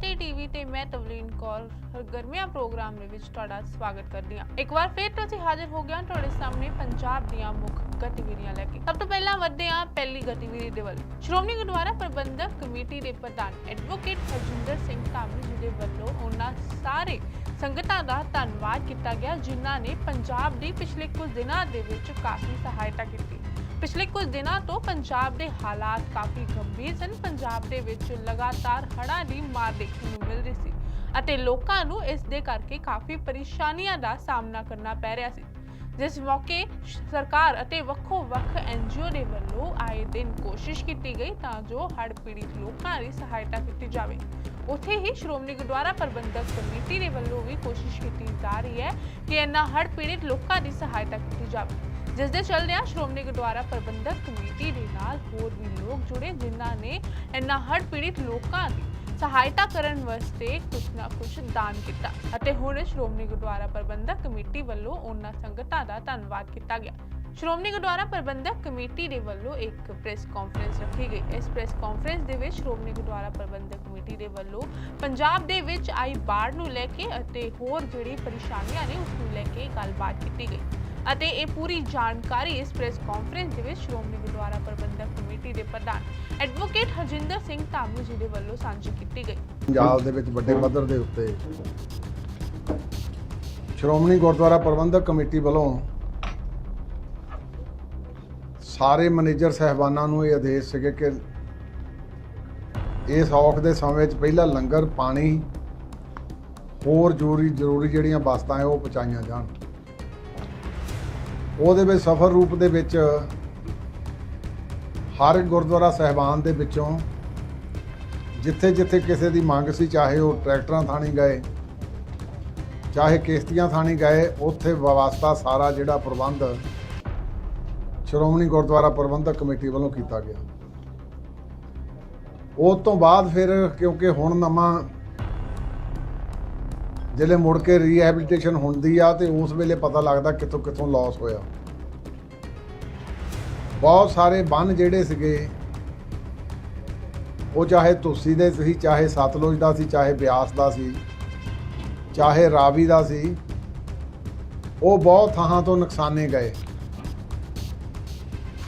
ਫਤਿਹ TV ਤੇ ਮੈਂ ਤਵਲੀਨ ਕੌਰ ਗਰਮੀਆਂ ਪ੍ਰੋਗਰਾਮ ਦੇ ਵਿੱਚ ਤੁਹਾਡਾ ਸਵਾਗਤ ਕਰਦੀ ਹਾਂ। ਇੱਕ ਵਾਰ ਫਿਰ ਤੋਂ ਹਾਜ਼ਰ ਹੋ ਗਏ ਤੁਹਾਡੇ ਸਾਹਮਣੇ ਪੰਜਾਬ ਦੀਆਂ ਮੁੱਖ ਗਤੀਵਿਧੀਆਂ ਲੈ ਕੇ। ਸਭ ਤੋਂ ਪਹਿਲਾਂ ਵਧਦੇ ਹਾਂ ਪਹਿਲੀ ਗਤੀਵਿਧੀ ਦੇ ਵੱਲ। ਸ਼੍ਰੋਮਣੀ ਗੁਰਦੁਆਰਾ ਪ੍ਰਬੰਧਕ ਕਮੇਟੀ ਦੇ ਪ੍ਰਧਾਨ ਐਡਵੋਕੇਟ ਹਰਜਿੰਦਰ ਸਿੰਘ ਧਾਮੀ ਜੀ ਦੇ ਵੱਲੋਂ ਉਹਨਾਂ ਸਾਰੇ ਸੰਗਤਾਂ ਦਾ ਧੰਨਵਾਦ ਕੀਤਾ ਗਿਆ, ਜਿਨ੍ਹਾਂ ਨੇ ਪੰਜਾਬ ਦੀ ਪਿਛਲੇ ਕੁਝ ਦਿਨਾਂ ਦੇ ਵਿੱਚ ਕਾਫੀ ਸਹਾਇਤਾ ਕੀਤੀ। ਪਿਛਲੇ ਕੁਝ ਦਿਨਾਂ ਤੋਂ ਪੰਜਾਬ ਦੇ ਹਾਲਾਤ ਕਾਫੀ ਗੰਭੀਰ ਸਨ। ਪੰਜਾਬ ਦੇ ਵਿੱਚ ਲਗਾਤਾਰ ਹੜ੍ਹਾਂ ਦੀ ਮਾਰ ਦੇਖਣ ਨੂੰ ਮਿਲ ਰਹੀ ਸੀ ਅਤੇ ਲੋਕਾਂ ਨੂੰ ਇਸ ਦੇ ਕਰਕੇ ਕਾਫੀ ਪਰੇਸ਼ਾਨੀਆਂ ਦਾ ਸਾਹਮਣਾ ਕਰਨਾ ਪੈ ਰਿਹਾ ਸੀ। ਜਿਸ ਮੌਕੇ ਸਰਕਾਰ ਅਤੇ ਵੱਖੋ ਵੱਖ ਐਨਜੀਓ ਦੇ ਵੱਲੋਂ ਆਏ ਦਿਨ ਕੋਸ਼ਿਸ਼ ਕੀਤੀ ਗਈ ਤਾਂ ਜੋ ਹੜ੍ਹ ਪੀੜਿਤ ਲੋਕਾਂ ਦੀ ਸਹਾਇਤਾ ਕੀਤੀ ਜਾਵੇ। ਉੱਥੇ ਹੀ ਸ਼੍ਰੋਮਣੀ ਗੁਰਦੁਆਰਾ ਪ੍ਰਬੰਧਕ ਕਮੇਟੀ ਦੇ ਵੱਲੋਂ ਵੀ ਕੋਸ਼ਿਸ਼ ਕੀਤੀ ਜਾ ਰਹੀ ਹੈ ਕਿ ਇਹਨਾਂ ਹੜ੍ਹ ਪੀੜਿਤ ਲੋਕਾਂ ਦੀ ਸਹਾਇਤਾ ਕੀਤੀ ਜਾਵੇ। ਜਿਸ ਦੇ ਚੱਲਦਿਆਂ ਸ਼੍ਰੋਮਣੀ ਗੁਰਦੁਆਰਾ ਪ੍ਰਬੰਧਕ ਕਮੇਟੀ ਦੇ ਨਾਲ ਹੋਰ ਵੀ ਲੋਕ ਜੁੜੇ, ਜਿਨ੍ਹਾਂ ਨੇ ਇਹਨਾਂ ਹੜ੍ਹ ਪੀੜਿਤ ਲੋਕਾਂ ਦੀ ਸਹਾਇਤਾ ਕਰਨ ਵਾਸਤੇ ਕੁਝ ਨਾ ਕੁਝ ਦਾਨ ਕੀਤਾ ਅਤੇ ਹੁਣ ਸ਼੍ਰੋਮਣੀ ਗੁਰਦੁਆਰਾ ਪ੍ਰਬੰਧਕ ਕਮੇਟੀ ਵੱਲੋਂ ਉਹਨਾਂ ਸੰਗਤਾਂ ਦਾ ਧੰਨਵਾਦ ਕੀਤਾ ਗਿਆ। ਸ਼੍ਰੋਮਣੀ ਗੁਰਦੁਆਰਾ ਪ੍ਰਬੰਧਕ ਕਮੇਟੀ ਦੇ ਵੱਲੋਂ ਇੱਕ ਪ੍ਰੈਸ ਕਾਨਫਰੰਸ ਰੱਖੀ ਗਈ। ਇਸ ਪ੍ਰੈਸ ਕਾਨਫਰੰਸ ਦੇ ਵਿੱਚ ਸ਼੍ਰੋਮਣੀ ਗੁਰਦੁਆਰਾ ਪ੍ਰਬੰਧਕ ਕਮੇਟੀ ਦੇ ਵੱਲੋਂ ਪੰਜਾਬ ਦੇ ਵਿੱਚ ਆਈ ਬਾੜ ਨੂੰ ਲੈ ਕੇ ਅਤੇ ਹੋਰ ਜਿਹੜੀ ਪਰੇਸ਼ਾਨੀਆਂ ਨੇ ਉਸ ਨੂੰ ਲੈ ਕੇ ਗੱਲਬਾਤ ਕੀਤੀ ਗਈ। ਅਤੇ ਇਹ ਪੂਰੀ ਜਾਣਕਾਰੀ ਇਸ ਪ੍ਰੈਸ ਕਾਨਫਰੰਸ ਦੇ ਵਿੱਚ ਸ਼੍ਰੋਮਣੀ ਗੁਰਦੁਆਰਾ ਪ੍ਰਬੰਧਕ ਕਮੇਟੀ ਦੇ ਪ੍ਰਧਾਨ ਐਡਵੋਕੇਟ ਹਰਜਿੰਦਰ ਸਿੰਘ ਧਾਮੂ ਜੀ ਦੇ ਵੱਲੋਂ ਸਾਂਝੀ ਕੀਤੀ ਗਈ। ਪੰਜਾਬ ਦੇ ਵਿੱਚ ਵੱਡੇ ਪੱਧਰ ਦੇ ਉੱਤੇ ਸ਼੍ਰੋਮਣੀ ਗੁਰਦੁਆਰਾ ਪ੍ਰਬੰਧਕ ਕਮੇਟੀ ਵੱਲੋਂ ਸਾਰੇ ਮੈਨੇਜਰ ਸਹਿਬਾਨਾਂ ਨੂੰ ਇਹ ਆਦੇਸ਼ ਸੀਗੇ ਕਿ ਇਸ ਔਖ ਦੇ ਸਮੇਂ ਵਿੱਚ ਪਹਿਲਾਂ ਲੰਗਰ, ਪਾਣੀ, ਹੋਰ ਜ਼ਰੂਰੀ ਜ਼ਰੂਰੀ ਜਿਹੜੀਆਂ ਵਸਤਾਂ ਹੈ ਉਹ ਪਹੁੰਚਾਈਆਂ ਜਾਣ। ਉਹਦੇ ਵਿੱਚ ਸਫਰ ਰੂਪ ਦੇ ਵਿੱਚ ਹਰ ਗੁਰਦੁਆਰਾ ਸਹਿਬਾਨ ਦੇ ਵਿੱਚੋਂ ਜਿੱਥੇ ਜਿੱਥੇ ਕਿਸੇ ਦੀ ਮੰਗ ਸੀ, ਚਾਹੇ ਉਹ ਟਰੈਕਟਰਾਂ ਥਾਣੀ ਗਏ, ਚਾਹੇ ਕਿਸ਼ਤੀਆਂ ਥਾਣੀ ਗਏ, ਉੱਥੇ ਵਿਵਸਥਾ ਸਾਰਾ ਜਿਹੜਾ ਪ੍ਰਬੰਧ ਸ਼੍ਰੋਮਣੀ ਗੁਰਦੁਆਰਾ ਪ੍ਰਬੰਧਕ ਕਮੇਟੀ ਵੱਲੋਂ ਕੀਤਾ ਗਿਆ। ਉਸ ਤੋਂ ਬਾਅਦ ਫਿਰ ਕਿਉਂਕਿ ਹੁਣ ਨਵਾਂ ਜਿਹੜੇ ਮੁੜ ਕੇ ਰੀਹੈਬਿਲਿਟੇਸ਼ਨ ਹੁੰਦੀ ਆ ਤੇ ਉਸ ਵੇਲੇ ਪਤਾ ਲੱਗਦਾ ਕਿੱਥੋਂ ਕਿੱਥੋਂ ਲਾਸ ਹੋਇਆ। ਬਹੁਤ ਸਾਰੇ ਬੰਨ ਜਿਹੜੇ ਸੀਗੇ, ਉਹ ਚਾਹੇ ਤੁਲਸੀ ਦੇ ਸੀ, ਚਾਹੇ ਸਤਲੁਜ ਦਾ ਸੀ, ਚਾਹੇ ਬਿਆਸ ਦਾ ਸੀ, ਚਾਹੇ ਰਾਵੀ ਦਾ ਸੀ, ਉਹ ਬਹੁਤ ਥਾਂ ਤੋਂ ਨੁਕਸਾਨੇ ਗਏ।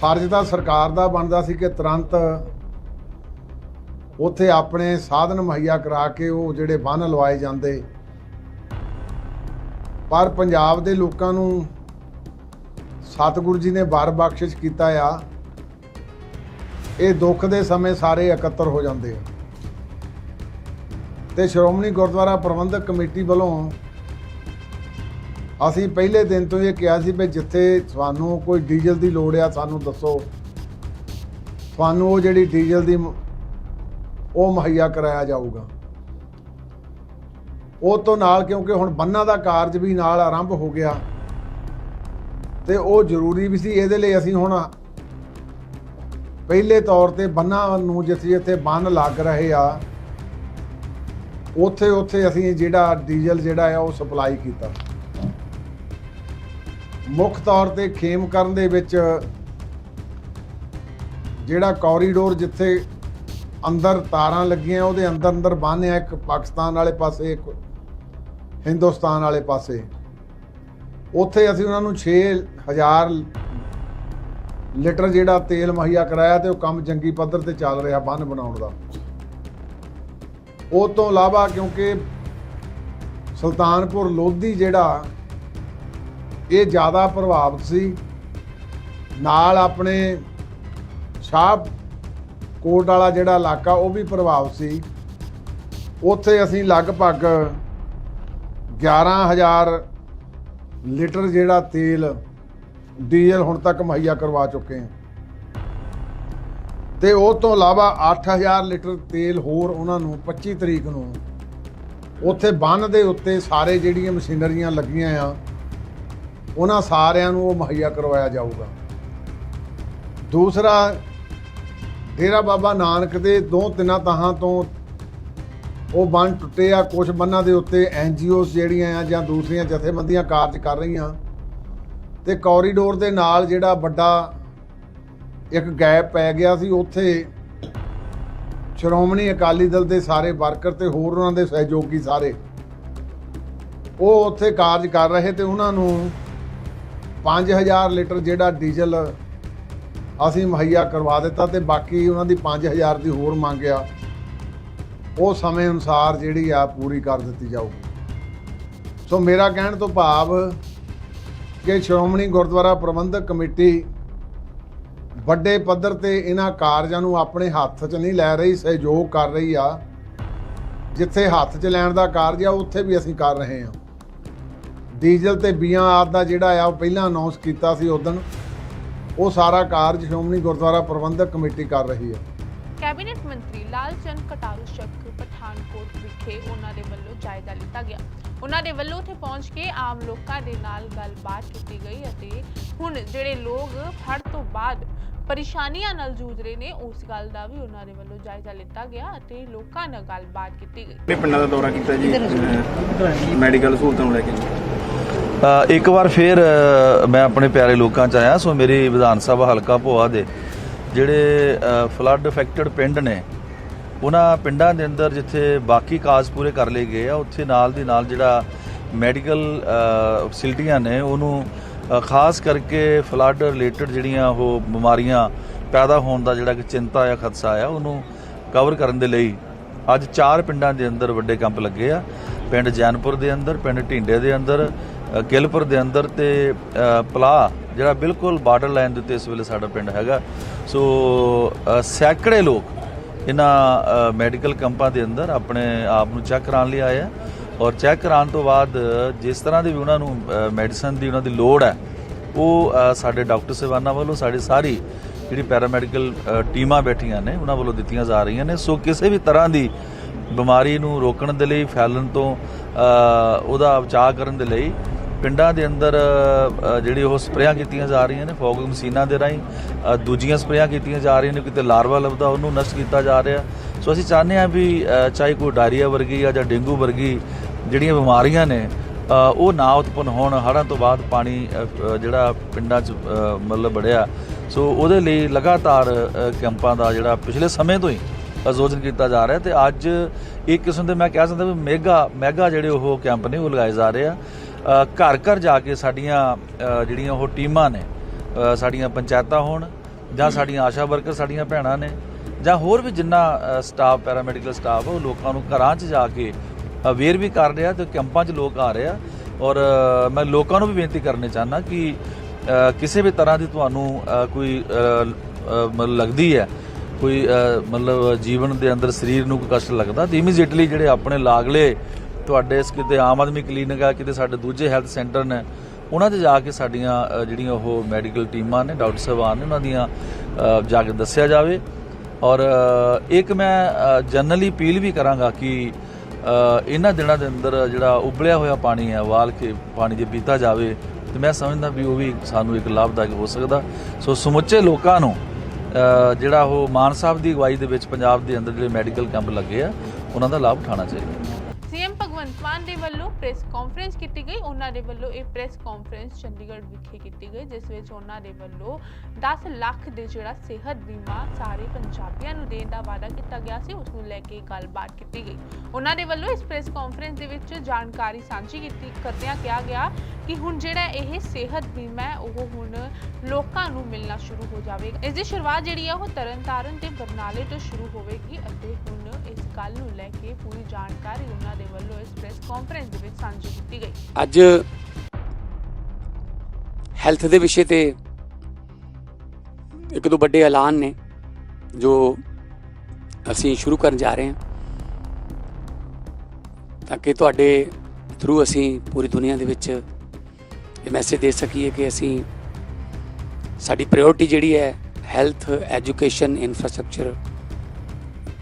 ਫਰਜ਼ ਤਾਂ ਸਰਕਾਰ ਦਾ ਬਣਦਾ ਸੀ ਕਿ ਤੁਰੰਤ ਉੱਥੇ ਆਪਣੇ ਸਾਧਨ ਮੁਹੱਈਆ ਕਰਾ ਕੇ ਉਹ ਜਿਹੜੇ ਬੰਨ ਲਵਾਏ ਜਾਂਦੇ। ਪਰ ਪੰਜਾਬ ਦੇ ਲੋਕਾਂ ਨੂੰ ਸਤਿਗੁਰੂ ਜੀ ਨੇ ਬਾਰ ਬਖਸ਼ਿਸ਼ ਕੀਤਾ ਆ। ਇਹ ਦੁੱਖ ਦੇ ਸਮੇਂ ਸਾਰੇ ਇਕੱਤਰ ਹੋ ਜਾਂਦੇ ਆ। ਤੇ ਸ਼੍ਰੋਮਣੀ ਗੁਰਦੁਆਰਾ ਪ੍ਰਬੰਧਕ ਕਮੇਟੀ ਵੱਲੋਂ ਅਸੀਂ ਪਹਿਲੇ ਦਿਨ ਤੋਂ ਇਹ ਕਿਹਾ ਸੀ ਵੀ ਜਿੱਥੇ ਤੁਹਾਨੂੰ ਕੋਈ ਡੀਜ਼ਲ ਦੀ ਲੋੜ ਆ, ਸਾਨੂੰ ਦੱਸੋ। ਤੁਹਾਨੂੰ ਉਹ ਜਿਹੜੀ ਡੀਜ਼ਲ ਦੀ ਉਹ ਮੁਹੱਈਆ ਕਰਾਇਆ ਜਾਊਗਾ। ਉਹ ਤੋਂ ਨਾਲ ਕਿਉਂਕਿ ਹੁਣ ਬੰਨਾਂ ਦਾ ਕਾਰਜ ਵੀ ਨਾਲ ਆਰੰਭ ਹੋ ਗਿਆ। ਤੇ ਉਹ ਜ਼ਰੂਰੀ ਵੀ ਸੀ ਇਹਦੇ ਲਈ ਅਸੀਂ ਹੁਣ ਪਹਿਲੇ ਤੌਰ ਤੇ ਬੰਨਾਂ ਨੂੰ ਜਿੱਥੇ ਜਿੱਥੇ ਬੰਨ ਲੱਗ ਰਹੇ ਆ, ਉੱਥੇ ਉੱਥੇ ਅਸੀਂ ਜਿਹੜਾ ਡੀਜ਼ਲ ਜਿਹੜਾ ਆ ਉਹ ਸਪਲਾਈ ਕੀਤਾ। ਮੁੱਖ ਤੌਰ ਤੇ ਖੇਮ ਕਰਨ ਦੇ ਵਿੱਚ ਜਿਹੜਾ ਕੋਰੀਡੋਰ ਜਿੱਥੇ ਅੰਦਰ ਤਾਰਾਂ ਲੱਗੀਆਂ, ਉਹਦੇ ਅੰਦਰ ਅੰਦਰ ਬੰਨ੍ਹ ਆ ਇੱਕ ਪਾਕਿਸਤਾਨ ਵਾਲੇ ਪਾਸੇ, ਇੱਕ ਹਿੰਦੁਸਤਾਨ ਵਾਲੇ ਪਾਸੇ। ਉੱਥੇ ਅਸੀਂ ਉਹਨਾਂ ਨੂੰ 6000 ਲੀਟਰ ਜਿਹੜਾ ਤੇਲ ਮੁਹੱਈਆ ਕਰਾਇਆ ਤੇ ਉਹ ਕੰਮ ਜੰਗੀ ਪੱਧਰ ਤੇ ਚੱਲ ਰਿਹਾ ਬੰਨ ਬਣਾਉਣ ਦਾ। ਉਹ ਤੋਂ ਇਲਾਵਾ ਕਿਉਂਕਿ ਸੁਲਤਾਨਪੁਰ ਲੋਧੀ ਜਿਹੜਾ, ਇਹ ਜ਼ਿਆਦਾ ਪ੍ਰਭਾਵਿਤ ਸੀ। ਨਾਲ ਆਪਣੇ ਸ਼ਾਹ ਕੋਟ ਵਾਲਾ ਜਿਹੜਾ ਇਲਾਕਾ, ਉਹ ਵੀ ਪ੍ਰਭਾਵਿਤ ਸੀ। ਉੱਥੇ ਅਸੀਂ ਲਗਭਗ 11000 ਲੀਟਰ ਜਿਹੜਾ ਤੇਲ ਡੀਜ਼ਲ ਹੁਣ ਤੱਕ ਮੁਹੱਈਆ ਕਰਵਾ ਚੁੱਕੇ ਹਾਂ। ਤੇ ਉਹ ਤੋਂ ਇਲਾਵਾ 8000 ਲੀਟਰ ਤੇਲ ਹੋਰ ਉਹਨਾਂ ਨੂੰ 25 ਤਰੀਕ ਨੂੰ ਉੱਥੇ ਬੰਨ ਦੇ ਉੱਤੇ ਸਾਰੇ ਜਿਹੜੀਆਂ ਮਸ਼ੀਨਰੀਆਂ ਲੱਗੀਆਂ ਆ, ਉਹਨਾਂ ਸਾਰਿਆਂ ਨੂੰ ਉਹ ਮੁਹੱਈਆ ਕਰਵਾਇਆ ਜਾਊਗਾ। ਦੂਸਰਾ, ਡੇਰਾ ਬਾਬਾ ਨਾਨਕ ਦੇ ਦੋ ਤਿੰਨਾਂ ਤਹਾਂ ਤੋਂ ਉਹ ਬੰਨ ਟੁੱਟੇ ਆ ਕੁਝ ਬੰਨਾਂ ਦੇ ਉੱਤੇ ਐਨਜੀਓਸ ਜਿਹੜੀਆਂ ਆ ਜਾਂ ਦੂਸਰੀਆਂ ਜਥੇਬੰਦੀਆਂ ਕਾਰਜ ਕਰ ਰਹੀਆਂ। ਤੇ ਕੋਰੀਡੋਰ ਦੇ ਨਾਲ ਜਿਹੜਾ ਵੱਡਾ ਇੱਕ ਗੈਪ ਪੈ ਗਿਆ ਸੀ, ਉੱਥੇ ਸ਼੍ਰੋਮਣੀ ਅਕਾਲੀ ਦਲ ਦੇ ਸਾਰੇ ਵਰਕਰ ਤੇ ਹੋਰ ਉਹਨਾਂ ਦੇ ਸਹਿਯੋਗੀ ਸਾਰੇ, ਉਹ ਉੱਥੇ ਕਾਰਜ ਕਰ ਰਹੇ ਤੇ ਉਹਨਾਂ ਨੂੰ 5000 ਲੀਟਰ ਜਿਹੜਾ ਡੀਜ਼ਲ ਅਸੀਂ ਮੁਹੱਈਆ ਕਰਵਾ ਦਿੱਤਾ ਤੇ ਬਾਕੀ ਉਹਨਾਂ ਦੀ 5000 ਦੀ ਹੋਰ ਮੰਗ ਆ। ਉਹ ਸਮੇਂ ਅਨੁਸਾਰ ਜਿਹੜੀ ਆ ਪੂਰੀ ਕਰ ਦਿੱਤੀ ਜਾਊਗੀ। ਸੋ ਮੇਰਾ ਕਹਿਣ ਤੋਂ ਭਾਵ ਕਿ ਸ਼੍ਰੋਮਣੀ ਗੁਰਦੁਆਰਾ ਪ੍ਰਬੰਧਕ ਕਮੇਟੀ ਵੱਡੇ ਪੱਧਰ ਤੇ ਇਹਨਾਂ ਕਾਰਜਾਂ ਨੂੰ ਆਪਣੇ ਹੱਥ 'ਚ ਨਹੀਂ ਲੈ ਰਹੀ, ਸਹਿਯੋਗ ਕਰ ਰਹੀ ਆ। ਜਿੱਥੇ ਹੱਥ 'ਚ ਲੈਣ ਦਾ ਕਾਰਜ ਆ, ਉੱਥੇ ਵੀ ਅਸੀਂ ਕਰ ਰਹੇ ਹਾਂ। ਡੀਜ਼ਲ ਤੇ ਬੀਆਂ ਆਦ ਦਾ ਜਿਹੜਾ ਆ, ਉਹ ਪਹਿਲਾਂ ਅਨਾਉਂਸ ਕੀਤਾ ਸੀ ਉਦੋਂ ਉਹ ਸਾਰਾ ਕਾਰਜ ਸ਼੍ਰੋਮਣੀ ਗੁਰਦੁਆਰਾ ਪ੍ਰਬੰਧਕ ਕਮੇਟੀ ਕਰ ਰਹੀ ਹੈ। ਕੈਬਨਿਟ ਮੰਤਰੀ ਲਾਲਚੰਦ ਕਟਾਰੂ ਸ਼ੱਕ ਪਠਾਨਕੋਟ ਵਿਖੇ ਉਹਨਾਂ ਦੇ ਵੱਲੋਂ ਜਾਇਜ਼ਾ ਲਿੱਤਾ ਗਿਆ। ਉਹਨਾਂ ਦੇ ਵੱਲੋਂ ਉੱਥੇ ਪਹੁੰਚ ਕੇ ਆਮ ਲੋਕਾਂ ਦੇ ਨਾਲ ਗੱਲਬਾਤ ਕੀਤੀ ਗਈ ਅਤੇ ਹੁਣ ਜਿਹੜੇ ਲੋਕ ਹੜ੍ਹ ਤੋਂ ਬਾਅਦ ਪਰੇਸ਼ਾਨੀਆਂ ਨਾਲ ਜੂਝ ਰਹੇ ਨੇ ਉਸ ਗੱਲ ਦਾ ਵੀ ਉਹਨਾਂ ਦੇ ਵੱਲੋਂ ਜਾਇਜ਼ਾ ਲਿੱਤਾ ਗਿਆ ਅਤੇ ਲੋਕਾਂ ਨਾਲ ਗੱਲਬਾਤ ਕੀਤੀ ਗਈ। ਆਪਣੇ ਪਿੰਡਾਂ ਦਾ ਦੌਰਾ ਕੀਤਾ ਜੀ ਮੈਡੀਕਲ ਸਹੂਲਤਾਂ ਨੂੰ ਲੈ ਕੇ। ਇੱਕ ਵਾਰ ਫੇਰ ਮੈਂ ਆਪਣੇ ਪਿਆਰੇ ਲੋਕਾਂ ਚ ਆਇਆ ਸੋ ਮੇਰੀ ਵਿਧਾਨ ਸਭਾ ਹਲਕਾ ਭੋਆ ਦੇ ਜਿਹੜੇ ਫਲੱਡ ਅਫੈਕਟਡ ਪਿੰਡ ਨੇ, ਉਹਨਾਂ ਪਿੰਡਾਂ ਦੇ ਅੰਦਰ ਜਿੱਥੇ ਬਾਕੀ ਕਾਜ਼ ਪੂਰੇ ਕਰ ਲਏ ਗਏ ਆ, ਉੱਥੇ ਨਾਲ ਦੀ ਨਾਲ ਜਿਹੜਾ ਮੈਡੀਕਲ ਫੈਸਿਲਿਟੀਆਂ ਨੇ, ਉਹਨੂੰ ਖਾਸ ਕਰਕੇ ਫਲੱਡ ਰਿਲੇਟਡ ਜਿਹੜੀਆਂ ਉਹ ਬਿਮਾਰੀਆਂ ਪੈਦਾ ਹੋਣ ਦਾ ਜਿਹੜਾ ਕਿ ਚਿੰਤਾ ਆ ਖਦਸ਼ਾ ਆ, ਉਹਨੂੰ ਕਵਰ ਕਰਨ ਦੇ ਲਈ ਅੱਜ ਚਾਰ ਪਿੰਡਾਂ ਦੇ ਅੰਦਰ ਵੱਡੇ ਕੈਂਪ ਲੱਗੇ ਆ। ਪਿੰਡ ਜੈਨਪੁਰ ਦੇ ਅੰਦਰ, ਪਿੰਡ ਢਿੰਡੇ ਦੇ ਅੰਦਰ ਕਿਲਪੁਰ ਦੇ ਅੰਦਰ ਤੇ ਅ, ਜਿਹੜਾ ਬਿਲਕੁਲ ਬਾਰਡਰ ਲਾਈਨ ਦੇ ਉੱਤੇ ਇਸ ਵੇਲੇ ਸਾਡਾ ਪਿੰਡ ਹੈਗਾ। ਸੋ ਸੈਂਕੜੇ ਲੋਕ ਇਹਨਾਂ ਮੈਡੀਕਲ ਕੈਂਪਾਂ ਦੇ ਅੰਦਰ ਆਪਣੇ ਆਪ ਨੂੰ ਚੈੱਕ ਕਰਾਉਣ ਲਈ ਆਏ ਆ। ਔਰ ਚੈੱਕ ਕਰਾਉਣ ਤੋਂ ਬਾਅਦ ਜਿਸ ਤਰ੍ਹਾਂ ਦੀ ਵੀ ਉਹਨਾਂ ਨੂੰ ਮੈਡੀਸਨ ਦੀ ਉਹਨਾਂ ਦੀ ਲੋੜ ਹੈ ਉਹ ਸਾਡੇ ਡਾਕਟਰ ਸਾਹਿਬਾਨਾਂ ਵੱਲੋਂ ਸਾਡੀ ਸਾਰੀ ਜਿਹੜੀ ਪੈਰਾਮੈਡੀਕਲ ਅ, ਟੀਮਾਂ ਬੈਠੀਆਂ ਨੇ ਉਹਨਾਂ ਵੱਲੋਂ ਦਿੱਤੀਆਂ ਜਾ ਰਹੀਆਂ ਨੇ। ਸੋ ਕਿਸੇ ਵੀ ਤਰ੍ਹਾਂ ਦੀ ਬਿਮਾਰੀ ਨੂੰ ਰੋਕਣ ਦੇ ਲਈ ਫੈਲਣ ਤੋਂ ਉਹਦਾ ਬਚਾਅ ਕਰਨ ਦੇ ਲਈ ਪਿੰਡਾਂ ਦੇ ਅੰਦਰ ਜਿਹੜੀ ਉਹ ਸਪਰੇਆਂ ਕੀਤੀਆਂ ਜਾ ਰਹੀਆਂ ਨੇ, ਫੌਗ ਮਸ਼ੀਨਾਂ ਦੇ ਰਾਹੀਂ ਦੂਜੀਆਂ ਸਪਰੇਆਂ ਕੀਤੀਆਂ ਜਾ ਰਹੀਆਂ ਨੇ, ਕਿਤੇ ਲਾਰਵਾ ਲੱਭਦਾ ਉਹਨੂੰ ਨਸ਼ਟ ਕੀਤਾ ਜਾ ਰਿਹਾ। ਸੋ ਅਸੀਂ ਚਾਹੁੰਦੇ ਹਾਂ ਵੀ ਚਾਹੇ ਕੋਈ ਡਾਇਰੀਆ ਵਰਗੀ ਜਾਂ ਜਾਂ ਡੇਂਗੂ ਵਰਗੀ ਜਿਹੜੀਆਂ ਬਿਮਾਰੀਆਂ ਨੇ ਉਹ ਨਾ ਉਤਪੰਨ ਹੋਣ, ਹੜ੍ਹਾਂ ਤੋਂ ਬਾਅਦ ਪਾਣੀ ਜਿਹੜਾ ਪਿੰਡਾਂ 'ਚ ਮਤਲਬ ਬੜਿਆ। ਸੋ ਉਹਦੇ ਲਈ ਲਗਾਤਾਰ ਕੈਂਪਾਂ ਦਾ ਜਿਹੜਾ ਪਿਛਲੇ ਸਮੇਂ ਤੋਂ ਹੀ ਆਯੋਜਨ ਕੀਤਾ ਜਾ ਰਿਹਾ ਤੇ ਅੱਜ ਇੱਕ ਕਿਸਮ ਦੇ ਮੈਂ ਕਹਿ ਸਕਦਾ ਵੀ ਮੈਗਾ ਮੈਗਾ ਜਿਹੜੇ ਉਹ ਕੈਂਪ ਨੇ, ਉਹ ਲਗਾਏ ਜਾ ਰਹੇ ਆ। ਘਰ ਘਰ ਜਾ ਕੇ ਸਾਡੀਆਂ ਜਿਹੜੀਆਂ ਉਹ ਟੀਮਾਂ ਨੇ ਸਾਡੀਆਂ ਪੰਚਾਇਤਾਂ ਹੋਣ ਜਾਂ ਸਾਡੀਆਂ ਆਸ਼ਾ ਵਰਕਰ ਸਾਡੀਆਂ ਭੈਣਾਂ ਨੇ ਜਾਂ ਹੋਰ ਵੀ ਜਿੰਨਾ ਸਟਾਫ ਪੈਰਾਮੈਡੀਕਲ ਸਟਾਫ ਉਹ ਲੋਕਾਂ ਨੂੰ ਘਰਾਂ 'ਚ ਜਾ ਕੇ ਅਵੇਅਰ ਵੀ ਕਰ ਰਿਹਾ ਤੇ ਕੈਂਪਾਂ 'ਚ ਲੋਕ ਆ ਰਹੇ ਆ। ਔਰ ਮੈਂ ਲੋਕਾਂ ਨੂੰ ਵੀ ਬੇਨਤੀ ਕਰਨੀ ਚਾਹੁੰਦਾ ਕਿ ਕਿਸੇ ਵੀ ਤਰ੍ਹਾਂ ਦੀ ਤੁਹਾਨੂੰ ਕੋਈ ਮਤਲਬ ਲੱਗਦੀ ਹੈ ਕੋਈ ਮਤਲਬ ਜੀਵਨ ਦੇ ਅੰਦਰ ਸਰੀਰ ਨੂੰ ਕੋਈ ਕਸ਼ਟ ਲੱਗਦਾ ਤੇ ਇਮੀਡੀਏਟਲੀ ਜਿਹੜੇ ਆਪਣੇ ਲਾਗਲੇ ਤੁਹਾਡੇ ਕਿਤੇ ਆਮ ਆਦਮੀ ਕਲੀਨਿਕ ਆ ਕਿਤੇ ਸਾਡੇ ਦੂਜੇ ਹੈਲਥ ਸੈਂਟਰ ਨੇ ਉਹਨਾਂ 'ਤੇ ਜਾ ਕੇ ਸਾਡੀਆਂ ਜਿਹੜੀਆਂ ਉਹ ਮੈਡੀਕਲ ਟੀਮਾਂ ਨੇ ਡਾਕਟਰ ਸਾਹਿਬਾਨ ਨੇ ਉਹਨਾਂ ਦੀਆਂ ਅ, ਜਾ ਕੇ ਦੱਸਿਆ ਜਾਵੇ। ਔਰ ਇੱਕ ਮੈਂ ਜਨਰਲੀ ਅਪੀਲ ਵੀ ਕਰਾਂਗਾ ਕਿ ਇਹਨਾਂ ਦਿਨਾਂ ਦੇ ਅੰਦਰ ਜਿਹੜਾ ਉਬਲਿਆ ਹੋਇਆ ਪਾਣੀ ਹੈ ਵਾਲ ਕੇ ਪਾਣੀ ਜੇ ਪੀਤਾ ਜਾਵੇ ਤੇ ਮੈਂ ਸਮਝਦਾ ਵੀ ਉਹ ਵੀ ਸਾਨੂੰ ਇੱਕ ਲਾਭਦਾਇਕ ਹੋ ਸਕਦਾ। ਸੋ ਸਮੁੱਚੇ ਲੋਕਾਂ ਨੂੰ ਜਿਹੜਾ ਉਹ ਮਾਨ ਸਾਹਿਬ ਦੀ ਅਗਵਾਈ ਦੇ ਵਿੱਚ ਪੰਜਾਬ ਦੇ ਅੰਦਰ ਜਿਹੜੇ ਮੈਡੀਕਲ ਕੈਂਪ ਲੱਗੇ ਆ ਉਹਨਾਂ ਦਾ ਲਾਭ ਉਠਾਉਣਾ ਚਾਹੀਦਾ। ਸੀਐਮ ਦੇ ਵੱਲੋਂ ਪ੍ਰੈਸ ਕਾਨਫਰੰਸ ਕੀਤੀ ਗਈ। ਉਹਨਾਂ ਦੇ ਵੱਲੋਂ ਇਹ ਪ੍ਰੈਸ ਕਾਨਫਰੰਸ ਚੰਡੀਗੜ੍ਹ ਵਿਖੇ ਕੀਤੀ ਗਈ, ਜਿਸ ਵਿੱਚ ਉਹਨਾਂ ਦੇ ਵੱਲੋਂ 10 ਲੱਖ ਦੇ ਜਿਹੜਾ ਸਿਹਤ ਬੀਮਾ ਸਾਰੇ ਪੰਜਾਬੀਆਂ ਨੂੰ ਦੇਣ ਦਾ ਵਾਅਦਾ ਕੀਤਾ ਗਿਆ ਸੀ। ਉਸ ਨੂੰ ਲੈ ਕੇ ਗੱਲਬਾਤ ਕੀਤੀ ਗਈ। ਉਹਨਾਂ ਦੇ ਵੱਲੋਂ ਇਸ ਪ੍ਰੈਸ ਕਾਨਫਰੰਸ ਦੇ ਵਿੱਚ ਜਾਣਕਾਰੀ ਸਾਂਝੀ ਕੀਤੀ ਕਰਦਿਆਂ ਕਿਹਾ ਗਿਆ ਕਿ ਹੁਣ ਜਿਹੜਾ ਇਹ ਸਿਹਤ ਬੀਮਾ ਹੈ, ਉਹ ਹੁਣ ਲੋਕਾਂ ਨੂੰ ਮਿਲਣਾ ਸ਼ੁਰੂ ਹੋ ਜਾਵੇਗਾ। ਇਸ ਦੀ ਸ਼ੁਰੂਆਤ ਜਿਹੜੀ ਹੈ ਉਹ ਤਰਨਤਾਰਨ ਤੇ ਬਰਨਾਲੇ ਤੋਂ ਸ਼ੁਰੂ ਹੋਵੇਗੀ ਅਤੇ ਹੁਣ ਇਸ ਗੱਲ ਨੂੰ ਲੈ ਕੇ ਪੂਰੀ ਜਾਣਕਾਰੀ ਉਹਨਾਂ ਦੇ ਵੱਲੋਂ ਇਸ ਪ੍ਰੈਸ ਕਾਨਫਰੰਸ ਦੇ ਵਿੱਚ ਸਾਂਝੀ ਕੀਤੀ ਗਈ। ਅੱਜ ਹੈਲਥ ਦੇ ਵਿਸ਼ੇ ਤੇ ਇੱਕ ਦੋ ਵੱਡੇ ਐਲਾਨ ਨੇ, ਜੋ ਅਸੀਂ ਸ਼ੁਰੂ ਕਰਨ ਜਾ ਰਹੇ ਹਾਂ। ਤਾਂ ਕਿ ਤੁਹਾਡੇ ਥਰੂ ਅਸੀਂ ਪੂਰੀ ਦੁਨੀਆ ਦੇ ਵਿੱਚ ਇਹ ਮੈਸੇਜ ਦੇ ਸਕੀਏ ਕਿ ਅਸੀਂ ਸਾਡੀ ਪ੍ਰਾਇੋਰਟੀ ਜਿਹੜੀ ਹੈ ਹੈਲਥ ਐਜੂਕੇਸ਼ਨ ਇਨਫਰਾਸਟ੍ਰਕਚਰ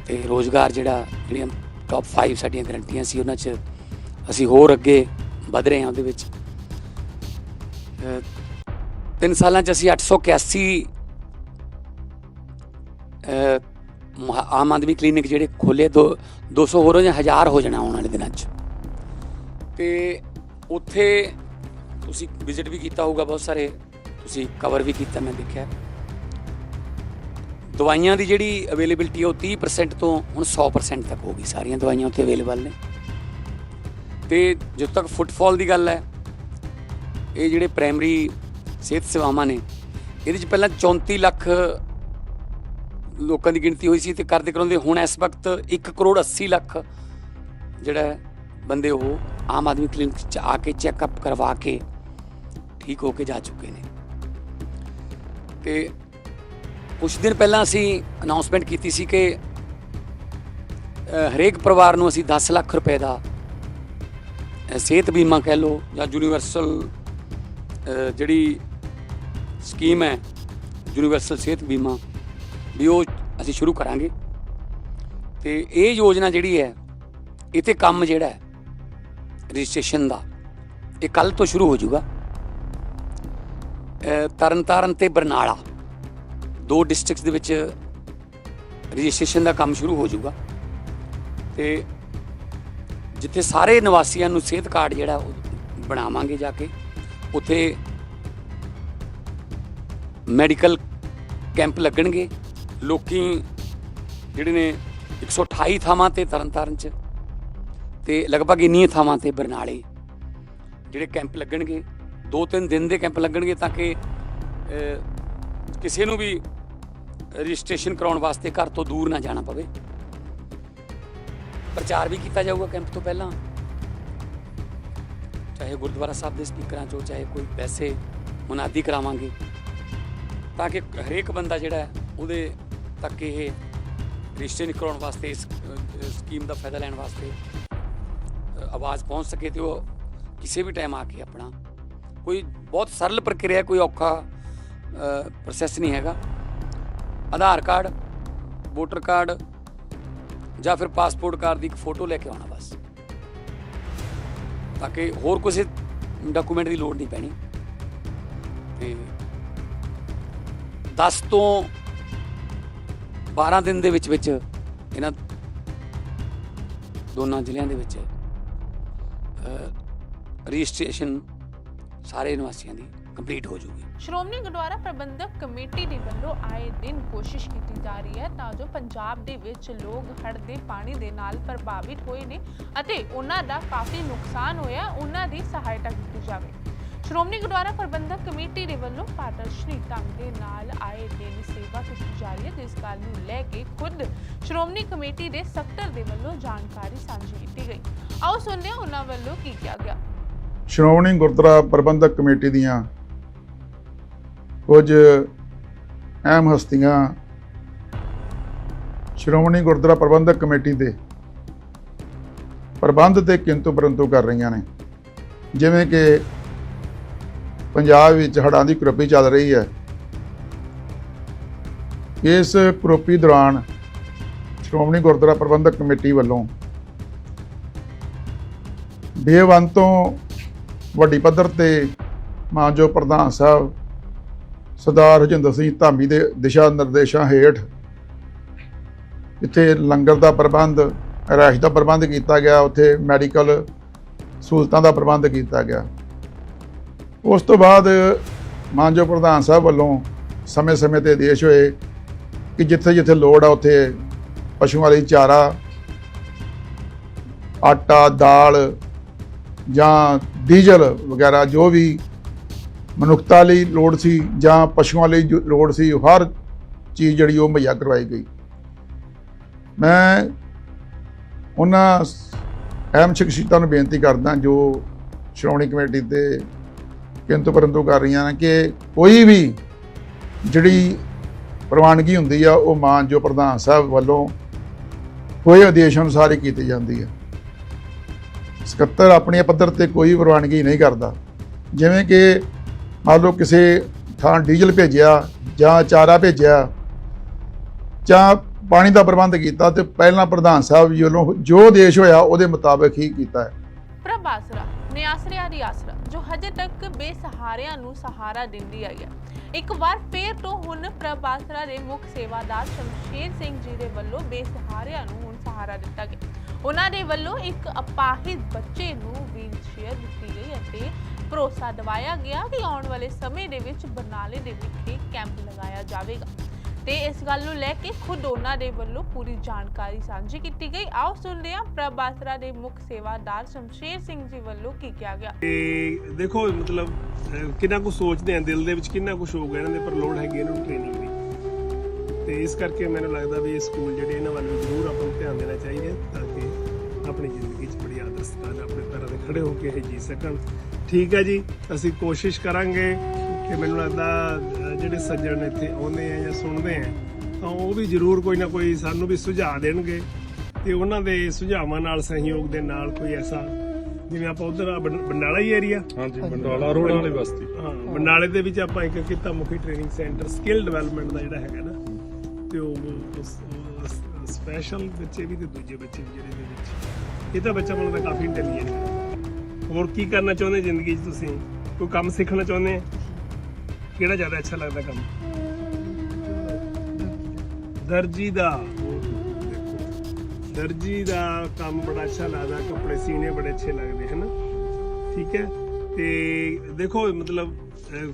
ਤੇ ਰੋਜ਼ਗਾਰ ਜਿਹੜਾ ਜਿਹੜੀਆਂ ਟੌਪ 5 ਸਾਡੀਆਂ ਗਰੰਟੀਆਂ ਸੀ ਉਹਨਾਂ 'ਚ ਅਸੀਂ ਹੋਰ ਅੱਗੇ ਵਧ ਰਹੇ ਹਾਂ ਉਹਦੇ ਵਿੱਚ। ਤਿੰਨ ਸਾਲਾਂ 'ਚ ਅਸੀਂ 881 ਅਹ, ਮਹਾ- ਆਮ ਆਦਮੀ ਕਲੀਨਿਕ ਜਿਹੜੇ ਖੋਲੇ ਦੋ 200 ਹੋਰ ਹੋ ਜਾਂ 1000 ਹੋ ਜਾਣਾ ਆਉਣ ਵਾਲੇ ਦਿਨਾਂ 'ਚ। ਤੇ ਉੱਥੇ ਤੁਸੀਂ ਵਿਜ਼ਿਟ ਵੀ ਕੀਤਾ ਹੋਊਗਾ ਬਹੁਤ ਸਾਰੇ। ਤੁਸੀਂ ਕਵਰ ਵੀ ਕੀਤਾ, ਮੈਂ ਦੇਖਿਆ। ਦਵਾਈਆਂ ਦੀ ਜਿਹੜੀ ਅਵੇਲੇਬਿਲਟੀ ਉਹ 30% ਤੋਂ ਹੁਣ 100% ਤੱਕ ਹੋ ਗਈ। ਸਾਰੀਆਂ ਦਵਾਈਆਂ ਉੱਥੇ ਅਵੇਲੇਬਲ ਨੇ। ਤੇ ਜਦੋਂ ਤੱਕ ਫੁੱਟਫਾਲ ਦੀ ਗੱਲ ਹੈ, ਇਹ ਜਿਹੜੇ ਪ੍ਰਾਇਮਰੀ ਸਿਹਤ ਸੇਵਾਵਾਂ ਨੇ, ਇਹਦੇ ਚ ਪਹਿਲਾਂ 34 ਲੱਖ ਲੋਕਾਂ ਦੀ ਗਿਣਤੀ ਹੋਈ ਸੀ ਤੇ ਕਰਦੇ ਕਰਾਉਂਦੇ, ਹੁਣ ਇਸ ਵਕਤ 1 ਕਰੋੜ 80 ਲੱਖ ਜਿਹੜਾ ਬੰਦੇ ਉਹ ਆਮ ਆਦਮੀ ਕਲੀਨਿਕ ਚ ਆ ਕੇ ਚੈੱਕਅਪ ਕਰਵਾ ਕੇ ਠੀਕ ਹੋ ਕੇ ਜਾ ਚੁੱਕੇ ਨੇ। ਤੇ ਕੁਝ ਦਿਨ ਪਹਿਲਾਂ ਅਸੀਂ ਅਨਾਉਂਸਮੈਂਟ ਕੀਤੀ ਸੀ ਕਿ ਹਰੇਕ ਪਰਿਵਾਰ ਨੂੰ ਅਸੀਂ 10 ਲੱਖ ਰੁਪਏ ਦਾ ਸਿਹਤ ਬੀਮਾ ਕਹਿ ਲਓ ਜਾਂ ਯੂਨੀਵਰਸਲ ਜਿਹੜੀ ਸਕੀਮ ਹੈ ਯੂਨੀਵਰਸਲ ਸਿਹਤ ਬੀਮਾ, ਵੀ ਉਹ ਅਸੀਂ ਸ਼ੁਰੂ ਕਰਾਂਗੇ। ਤੇ ਇਹ ਯੋਜਨਾ ਜਿਹੜੀ ਹੈ, ਇਹ ਤੇ ਕੰਮ ਜਿਹੜਾ ਹੈ ਰਜਿਸਟ੍ਰੇਸ਼ਨ ਦਾ। ਇਹ ਕੱਲ ਤੋਂ ਸ਼ੁਰੂ ਹੋ ਜਾਊਗਾ। ਅ, ਤਰਨਤਾਰਨ ਤੇ ਬਰਨਾਲਾ ਦੋ ਡਿਸਟ੍ਰਿਕਟਸ ਦੇ ਵਿੱਚ ਰਜਿਸਟ੍ਰੇਸ਼ਨ ਦਾ ਕੰਮ ਸ਼ੁਰੂ ਹੋ ਜਾਊਗਾ। ਤੇ ਜਿੱਥੇ ਸਾਰੇ ਨਿਵਾਸੀਆਂ ਨੂੰ ਸਿਹਤ ਕਾਰਡ ਜਿਹੜਾ ਉਹ ਬਣਾਵਾਂਗੇ ਜਾ ਕੇ ਉੱਥੇ ਮੈਡੀਕਲ ਕੈਂਪ ਲੱਗਣਗੇ। ਲੋਕੀ ਜਿਹੜੇ ਨੇ 128 ਥਾਵਾਂ ਤੇ ਤਰਨਤਾਰਨ ਚ ਤੇ ਲਗਭਗ ਇੰਨੀਆਂ ਥਾਵਾਂ ਤੇ ਬਰਨਾਲੇ ਜਿਹੜੇ ਕੈਂਪ ਲੱਗਣਗੇ ਦੋ ਤਿੰਨ ਦਿਨ ਦੇ ਕੈਂਪ ਲੱਗਣਗੇ ਤਾਂ ਕਿ ਕਿਸੇ ਨੂੰ ਵੀ ਰਜਿਸਟ੍ਰੇਸ਼ਨ ਕਰਾਉਣ ਵਾਸਤੇ ਘਰ ਤੋਂ ਦੂਰ ਨਾ ਜਾਣਾ ਪਵੇ। ਪ੍ਰਚਾਰ ਵੀ ਕੀਤਾ ਜਾਊਗਾ ਕੈਂਪ ਤੋਂ ਪਹਿਲਾਂ। ਚਾਹੇ ਗੁਰਦੁਆਰਾ ਸਾਹਿਬ ਦੇ ਸਪੀਕਰਾਂ ਚੋਂ, ਚਾਹੇ ਕੋਈ ਪੈਸੇ ਮੁਨਾਦੀ ਕਰਾਵਾਂਗੇ। ਤਾਂ ਕਿ ਹਰੇਕ ਬੰਦਾ ਜਿਹੜਾ ਉਹਦੇ ਤੱਕ ਇਹ ਰਜਿਸਟ੍ਰੇਸ਼ਨ ਕਰਾਉਣ ਵਾਸਤੇ ਇਸ ਸਕੀਮ ਦਾ ਫਾਇਦਾ ਲੈਣ ਵਾਸਤੇ ਆਵਾਜ਼ ਪਹੁੰਚ ਸਕੇ ਤੇ ਉਹ ਕਿਸੇ ਵੀ ਟਾਈਮ ਆ ਕੇ ਆਪਣਾ ਕੋਈ ਬਹੁਤ ਸਰਲ ਪ੍ਰਕਿਰਿਆ, ਕੋਈ ਔਖਾ ਪ੍ਰੋਸੈਸ ਨਹੀਂ ਹੈਗਾ। ਆਧਾਰ ਕਾਰਡ ਵੋਟਰ ਕਾਰਡ ਜਾਂ ਫਿਰ ਪਾਸਪੋਰਟ ਕਾਰਡ ਦੀ ਇੱਕ ਫੋਟੋ ਲੈ ਕੇ ਆਉਣਾ ਬਸ। ਤਾਂ ਕਿ ਹੋਰ ਕਿਸੇ ਡਾਕੂਮੈਂਟ ਦੀ ਲੋੜ ਨਹੀਂ ਪੈਣੀ। ਤੇ 10 ਤੋਂ 12 ਦਿਨ ਦੇ ਵਿੱਚ ਵਿੱਚ ਇਹਨਾਂ ਦੋਨਾਂ ਜ਼ਿਲ੍ਹਿਆਂ ਦੇ ਵਿੱਚ ਰਜਿਸਟ੍ਰੇਸ਼ਨ ਸਾਰੇ ਨਿਵਾਸੀਆਂ ਦੀ ਕੰਪਲੀਟ ਹੋ ਜੂਗੀ। ਸ਼੍ਰੋਮਣੀ ਗੁਰਦੁਆਰਾ ਪ੍ਰਬੰਧਕ ਕਮੇਟੀ ਦੇ ਵੱਲੋਂ ਆਏ ਦਿਨ ਕੋਸ਼ਿਸ਼ ਕੀਤੀ ਜਾ ਰਹੀ ਹੈ ਤਾਂ ਜੋ ਪੰਜਾਬ ਦੇ ਵਿੱਚ ਲੋਕ ਹੜ੍ਹ ਦੇ ਪਾਣੀ ਦੇ ਨਾਲ ਪ੍ਰਭਾਵਿਤ ਹੋਏ ਨੇ ਅਤੇ ਉਹਨਾਂ ਦਾ ਕਾਫੀ ਨੁਕਸਾਨ ਹੋਇਆ, ਉਹਨਾਂ ਦੀ ਸਹਾਇਤਾ ਕੀਤੀ ਜਾਵੇ। ਸ਼੍ਰੋਮਣੀ ਗੁਰਦੁਆਰਾ ਪ੍ਰਬੰਧਕ ਕਮੇਟੀ ਦੇ ਵੱਲੋਂ ਪਾਰਦਰਸ਼ੀ ਢੰਗ ਦੇ ਨਾਲ ਆਏ ਦਿਨ ਸੇਵਾ ਕੀਤੀ ਜਾ ਰਹੀ ਹੈ, ਜਿਸ ਗੱਲ ਨੂੰ ਲੈ ਕੇ ਖੁਦ ਸ਼੍ਰੋਮਣੀ ਕਮੇਟੀ ਦੇ ਸਕੱਤਰ ਦੇ ਵੱਲੋਂ ਜਾਣਕਾਰੀ ਸਾਂਝੀ ਕੀਤੀ ਗਈ। ਆਓ ਸੁਣਦੇ ਹਾਂ ਉਹਨਾਂ ਵੱਲੋਂ ਕੀ ਕਿਹਾ ਗਿਆ। ਸ਼੍ਰੋਮਣੀ ਗੁਰਦੁਆਰਾ ਪ੍ਰਬੰਧਕ ਕਮੇਟੀ ਦੀਆਂ ਕੁਝ ਅਹਿਮ ਹਸਤੀਆਂ ਸ਼੍ਰੋਮਣੀ ਗੁਰਦੁਆਰਾ ਪ੍ਰਬੰਧਕ ਕਮੇਟੀ ਦੇ ਪ੍ਰਬੰਧ ਤੇ ਕਿੰਤੂ ਪਰੰਤੂ ਕਰ ਰਹੀਆਂ ਨੇ। ਜਿਵੇਂ ਕਿ ਪੰਜਾਬ ਵਿੱਚ ਹੜ੍ਹਾਂ ਦੀ ਕਰੋਪੀ ਚੱਲ ਰਹੀ ਹੈ। ਇਸ ਕਰੋਪੀ ਦੌਰਾਨ ਸ਼੍ਰੋਮਣੀ ਗੁਰਦੁਆਰਾ ਪ੍ਰਬੰਧਕ ਕਮੇਟੀ ਵੱਲੋਂ ਡੇ ਬੇਵੰਨ ਤੋਂ ਵੱਡੀ ਪੱਧਰ ਤੇ ਮਾਨਜੋ ਪ੍ਰਧਾਨ ਸਾਹਿਬ ਸਰਦਾਰ ਹਜਿੰਦਰ ਸਿੰਘ ਧਾਮੀ ਦੇ ਦਿਸ਼ਾ ਨਿਰਦੇਸ਼ਾਂ ਹੇਠ ਇੱਥੇ ਲੰਗਰ ਦਾ ਪ੍ਰਬੰਧ ਰਿਹਾਇਸ਼ ਦਾ ਪ੍ਰਬੰਧ ਕੀਤਾ ਗਿਆ, ਉੱਥੇ ਮੈਡੀਕਲ ਸਹੂਲਤਾਂ ਦਾ ਪ੍ਰਬੰਧ ਕੀਤਾ ਗਿਆ। ਉਸ ਤੋਂ ਬਾਅਦ ਮਾਨਜੋ ਪ੍ਰਧਾਨ ਸਾਹਿਬ ਵੱਲੋਂ ਸਮੇਂ-ਸਮੇਂ ਤੇ ਆਦੇਸ਼ ਹੋਏ ਕਿ ਜਿੱਥੇ-ਜਿੱਥੇ ਲੋੜ ਆ ਉੱਥੇ ਪਸ਼ੂਆਂ ਲਈ ਚਾਰਾ, ਆਟਾ, ਦਾਲ ਜਾਂ ਡੀਜ਼ਲ ਵਗੈਰਾ ਜੋ ਵੀ ਮਨੁੱਖਤਾ ਲਈ ਲੋੜ ਸੀ ਜਾਂ ਪਸ਼ੂਆਂ ਲਈ ਜੋ ਲੋੜ ਸੀ, ਹਰ ਚੀਜ਼ ਜਿਹੜੀ ਉਹ ਮੁਹੱਈਆ ਕਰਵਾਈ ਗਈ। ਮੈਂ ਉਹਨਾਂ ਅਹਿਮ ਸ਼ਖਸੀਅਤਾਂ ਨੂੰ ਬੇਨਤੀ ਕਰਦਾ ਜੋ ਸ਼੍ਰੋਮਣੀ ਕਮੇਟੀ ਤੇ ਕਿੰਤੂ ਪਰੰਤੂ ਕਰ ਰਹੀਆਂ ਨੇ ਕਿ ਕੋਈ ਵੀ ਜਿਹੜੀ ਪ੍ਰਵਾਨਗੀ ਹੁੰਦੀ ਆ, ਉਹ ਮਾਨ ਜੋ ਪ੍ਰਧਾਨ ਸਾਹਿਬ ਵੱਲੋਂ ਕੋਈ ਆਦੇਸ਼ ਅਨੁਸਾਰ ਹੀ ਕੀਤੀ ਜਾਂਦੀ ਹੈ ਸਕੱਤਰ ਆਪਣੇ ਪੱਧਰ ਤੇ ਕੋਈ ਪ੍ਰਵਾਨਗੀ ਨਹੀਂ ਕਰਦਾ। ਜਿਵੇਂ ਕਿ ਮੰਨ ਲਓ ਕਿਸੇ ਥਾਂ ਡੀਜ਼ਲ ਭੇਜਿਆ ਜਾਂ ਚਾਰਾ ਭੇਜਿਆ ਜਾਂ ਪਾਣੀ ਦਾ ਪ੍ਰਬੰਧ ਕੀਤਾ ਤੇ ਪਹਿਲਾਂ ਪ੍ਰਧਾਨ ਸਾਹਿਬ ਜੀ ਵੱਲੋਂ ਜੋ ਦੇਸ਼ ਹੋਇਆ ਉਹਦੇ ਮੁਤਾਬਕ ਹੀ ਕੀਤਾ ਹੈ। ਪ੍ਰਭ ਆਸਰਾ ਦੀ ਆਸਰਾ, ਜੋ ਹਜੇ ਤੱਕ ਬੇਸਹਾਰਿਆਂ ਨੂੰ ਸਹਾਰਾ ਦਿੰਦੀ ਆਈ ਹੈ। ਇੱਕ ਵਾਰ ਫੇਰ ਤੋਂ ਹੁਣ ਪ੍ਰਭ ਦੇ ਮੁੱਖ ਸੇਵਾਦਾਰ ਸ਼ਮਸ਼ੇਰ ਸਿੰਘ ਜੀ ਦੇ ਵੱਲੋਂ ਬੇਸਹਾਰਿਆਂ ਨੂੰ ਹੁਣ ਸਹਾਰਾ ਦਿੱਤਾ ਗਿਆ। ਉਹਨਾਂ ਦੇ ਵੱਲੋਂ ਇੱਕ ਅਪਾਹਿਜ ਬੱਚੇ ਨੂੰ ਵੀਲਚੇਅਰ ਦਿੱਤੀ ਗਈ ਅਤੇ ਭਰੋਸਾ ਦਿਵਾਇਆ ਗਿਆ ਕਿ ਆਉਣ ਵਾਲੇ ਸਮੇਂ ਦੇ ਵਿੱਚ ਬਰਨਾਲੇ ਦੇ ਵਿਖੇ ਕੈਂਪ ਲਗਾਇਆ ਜਾਵੇਗਾ। ਤੇ ਇਸ ਗੱਲ ਨੂੰ ਲੈ ਕੇ ਖੁਦ ਉਹਨਾਂ ਦੇ ਵੱਲੋਂ ਪੂਰੀ ਜਾਣਕਾਰੀ ਸਾਂਝੀ ਕੀਤੀ ਗਈ। ਆਓ ਸੁਣਦੇ ਹਾਂ ਪ੍ਰਭ ਦੇ ਮੁੱਖ ਸੇਵਾਦਾਰ ਸ਼ਮਸ਼ੇਰ ਸਿੰਘ ਜੀ ਵੱਲੋਂ ਕੀ ਕਿਹਾ ਗਿਆ। ਤੇ ਦੇਖੋ ਮਤਲਬ ਅਹ, ਕਿੰਨਾ ਕੁ ਸੋਚਦੇ ਆ ਦਿਲ ਦੇ ਵਿੱਚ ਕਿੰਨਾ ਕੁ ਹੋਊਗਾ ਇਹਨਾਂ ਦੇ ਪਰ ਲੋੜ ਹੈਗੀ ਇਹਨਾਂ ਨੂੰ ਟ੍ਰੇਨਿੰਗ ਦੀ। ਤੇ ਇਸ ਕਰਕੇ ਮੈਨੂੰ ਲੱਗਦਾ ਵੀ ਇਹ ਸਕੂਲ ਜਿਹੜੇ ਇਹਨਾਂ ਵੱਲ ਵੀ ਜ਼ਰੂਰ ਆਪਾਂ ਨੂੰ ਧਿਆਨ ਦੇਣਾ ਚਾਹੀਦਾ ਤਾਂ ਕਿ ਆਪਣੀ ਜ਼ਿੰਦਗੀ 'ਚ ਬੜੀ ਆਦਰਸ਼ ਨਾਲ ਆਪਣੇ ਪੈਰਾਂ ਤੇ ਖੜੇ ਹੋ ਕੇ ਇਹ ਜੀ ਸਕਣ ਠੀਕ ਹੈ ਜੀ ਅਸੀਂ ਕੋਸ਼ਿਸ਼ ਕਰਾਂਗੇ ਕਿ ਮੈਨੂੰ ਲੱਗਦਾ ਜਿਹੜੇ ਸੱਜਣ ਇੱਥੇ ਆਉਂਦੇ ਆ ਜਾਂ ਸੁਣਦੇ ਆ ਤਾਂ ਉਹ ਵੀ ਜ਼ਰੂਰ ਕੋਈ ਨਾ ਕੋਈ ਸਾਨੂੰ ਵੀ ਸੁਝਾਅ ਦੇਣਗੇ ਤੇ ਉਹਨਾਂ ਦੇ ਸੁਝਾਵਾਂ ਨਾਲ ਸਹਿਯੋਗ ਦੇ ਨਾਲ ਕੋਈ ਐਸਾ ਜਿਵੇਂ ਆਪਾਂ ਉਧਰ ਬੰਡਾਲਾ ਹੀ ਏਰੀਆ ਹਾਂਜੀ ਬੰਡਾਲਾ ਰੋਡ ਵਾਲੀ ਬਸਤੀ ਹਾਂ ਬੰਡਾਲੇ ਦੇ ਵਿੱਚ ਆਪਾਂ ਇੱਕ ਕਿੱਤਾ ਮੁਖੀ ਟ੍ਰੇਨਿੰਗ ਸੈਂਟਰ ਸਕਿੱਲ ਡਿਵੈਲਪਮੈਂਟ ਦਾ ਜਿਹੜਾ ਹੈਗਾ ਨਾ ਤੇ ਉਹ ਸਪੈਸ਼ਲ ਬੱਚੇ ਵੀ ਤੇ ਦੂਜੇ ਬੱਚੇ ਵੀ ਜਿਹੜੇ ਦੇ ਵਿੱਚ। ਇਹ ਤਾਂ ਬੱਚਾ ਮਨ ਤਾਂ ਕਾਫੀ ਇੰਟੈਲੀਜੈਂਟ ਹੈ। ਹੋਰ ਕੀ ਕਰਨਾ ਚਾਹੁੰਦੇ ਜ਼ਿੰਦਗੀ 'ਚ ਤੁਸੀਂ? ਕੋਈ ਕੰਮ ਸਿੱਖਣਾ ਚਾਹੁੰਦੇ ਆ? ਕਿਹੜਾ ਜ਼ਿਆਦਾ ਅੱਛਾ ਲੱਗਦਾ ਕੰਮ? ਦਰਜੀ ਦਾ। ਦਰਜੀ ਦਾ ਕੰਮ ਬੜਾ ਅੱਛਾ ਲੱਗਦਾ, ਕੱਪੜੇ ਸੀਨੇ ਬੜੇ ਅੱਛੇ ਲੱਗਦੇ, ਹਨ? ਠੀਕ ਹੈ? ਤੇ ਦੇਖੋ, ਮਤਲਬ